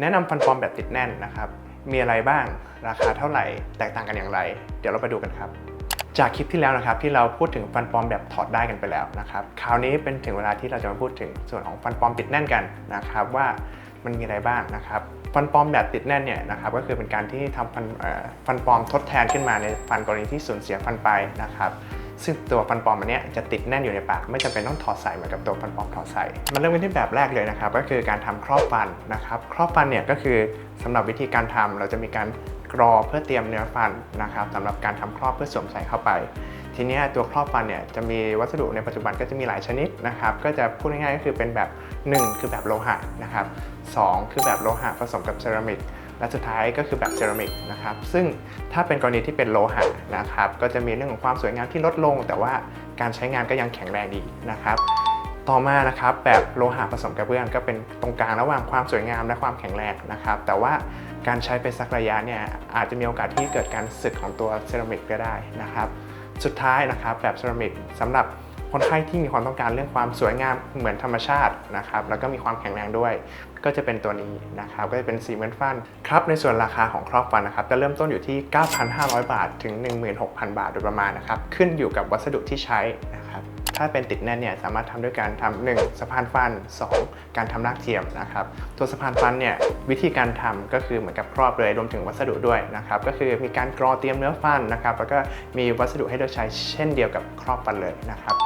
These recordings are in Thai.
แนะนำฟันปลอมแบบติดแน่นนะครับ มีอะไรบ้าง ราคาเท่าไหร่ แตกต่างกันอย่างไร เดี๋ยวเราไปดูกันครับจากคลิปที่แล้วนะครับที่เราพูดถึงฟันปลอมแบบถอดได้กันไปแล้วนะครับคราวนี้เป็นถึงเวลาที่เราจะมาพูดถึงส่วนของฟันปลอมติดแน่นกันนะครับว่ามันมีอะไรบ้างนะครับฟันปลอมแบบติดแน่นเนี่ยนะครับก็คือเป็นการที่ทำฟันฟันปลอมทดแทนขึ้นมาในฟันกรณีที่สูญเสียฟันไปนะครับ ซึ่งตัวฟันปลอมอันนี้จะติดแน่นอยู่ในปาก ไม่จำเป็นต้องถอดใส่เหมือนกับตัวฟันปลอมถอดใส่ มันเริ่มกันที่แบบแรกเลยนะครับก็คือการทำครอบฟันนะครับครอบฟันเนี่ยก็คือสำหรับวิธีการทำเราจะมีการกรอเพื่อเตรียมเนื้อฟันนะครับสำหรับการทำครอบเพื่อสวมใส่เข้าไป ทีนี้ตัวครอบฟันเนี่ยจะมีวัสดุในปัจจุบันก็จะมีหลายชนิดนะครับก็จะพูดง่ายๆก็คือเป็นแบบ 1 คือแบบโลหะนะครับสองคือแบบโลหะผสมกับเซรามิก และสุดท้ายก็คือแบบเซรามิกนะครับซึ่งถ้าเป็นกรณีที่เป็นโลหะนะครับก็จะมีเรื่องของความสวยงามที่ลดลง แต่ว่าการใช้งานก็ยังแข็งแรงดีนะครับต่อมานะครับแบบโลหะผสมกระเบื้องก็เป็นตรงกลางระหว่างความสวยงามและความแข็งแรงนะครับ แต่ว่าการใช้ไปสักระยะเนี่ยอาจจะมีโอกาสที่เกิดการสึกของตัวเซรามิกก็ได้นะครับ สุดท้ายนะครับแบบเซรามิกสำหรับ คนไข้ที่มีความต้องการเรื่องความสวยงามเหมือนธรรมชาตินะครับแล้วก็มีความแข็งแรงด้วย ก็จะเป็นตัวนี้นะครับก็จะเป็นซีเมนต์ฟันครับในส่วนราคาของครอบฟันนะครับจะเริ่มต้นอยู่ที่ 9,500 บาทถึง 16,000 บาทโดยประมาณนะครับขึ้นอยู่กับวัสดุที่ใช้นะครับ ถ้าเป็นติดแน่นเนี่ยสามารถทำด้วยการทำหนึ่งสะพานฟัน 2 การทำรากเทียมนะครับตัวสะพานฟันเนี่ยวิธีการทำก็คือเหมือนกับครอบเลยรวมถึงวัสดุด้วยนะครับก็คือมีการกรอเตรียมเนื้อฟันนะครับแล้วก็มีวัสดุให้เลือกใช้เช่นเดียวกับครอบฟันเลยนะครับ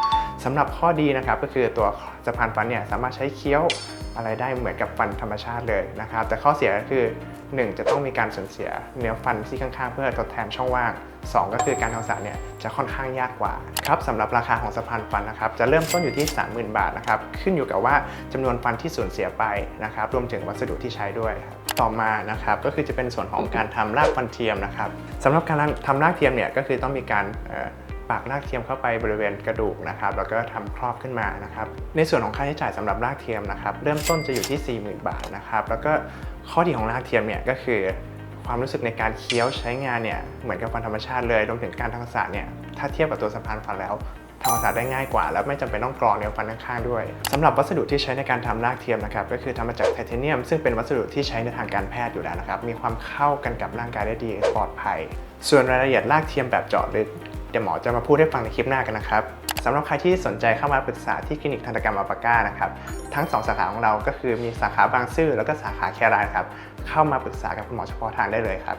สำหรับข้อดีนะครับก็คือตัวสะพานฟันเนี่ยสามารถใช้เคี้ยวอะไรได้เหมือนกับฟันธรรมชาติเลยนะครับ แต่ข้อเสียก็คือ 1 จะต้องมีการสูญเสียเนื้อฟันที่ข้างๆ เพื่อทดแทนช่องว่าง 2 ก็คือการทำสารเนี่ยจะค่อนข้างยากกว่าครับสำหรับราคาของสะพานฟันนะครับจะเริ่มต้นอยู่ที่ 30,000 บาทนะครับขึ้นอยู่กับว่าจำนวนฟันที่สูญเสียไปนะครับรวมถึงวัสดุที่ใช้ด้วยต่อมานะครับก็คือจะเป็นส่วนของการทำรากฟันเทียมนะครับสำหรับการทำรากเทียมเนี่ยก็คือต้องมีการ ปากรากเทียมเข้าไปบริเวณกระดูกนะครับแล้วก็ทำครอบขึ้นมานะครับในส่วนของค่าใช้จ่ายสำหรับรากเทียมนะครับเริ่มต้นจะอยู่ที่ 40,000 บาทนะครับแล้วก็ข้อดีของรากเทียมเนี่ยก็คือความรู้สึกในการเคี้ยวใช้งานเนี่ยเหมือนกับฟันธรรมชาติเลยรวมถึงการทำควาสะอาดเนี่ยถ้าเทียบกับตัวสะพานฟันแล้วทำความสะอาดได้ง่ายกว่า แล้วไม่จำเป็นต้องกรองเนื้อฟันข้างๆด้วยสำหรับวัสดุที่ใช้ในการทำรากเทียมนะครับก็คือทำมาจากไทเทเนียม ซึ่งเป็นวัสดุที่ใช้ในทางการแพทย์อยู่แล้วนะครับมีความเข้ากันกับร่างกายได้ดีปลอดภัย ส่วนรายละเอียดรากเทียมแบบเจาะลึก เดี๋ยวหมอจะมาพูดให้ฟังในคลิปหน้ากันนะครับสำหรับใครที่สนใจเข้ามาปรึกษาที่คลินิกทันตกรรมอัปาก้านะครับทั้ง 2 สาขาของเราก็คือมีสาขาบางซื่อแล้วก็สาขาแครายครับเข้ามาปรึกษากับคุณหมอเฉพาะทางได้เลยครับ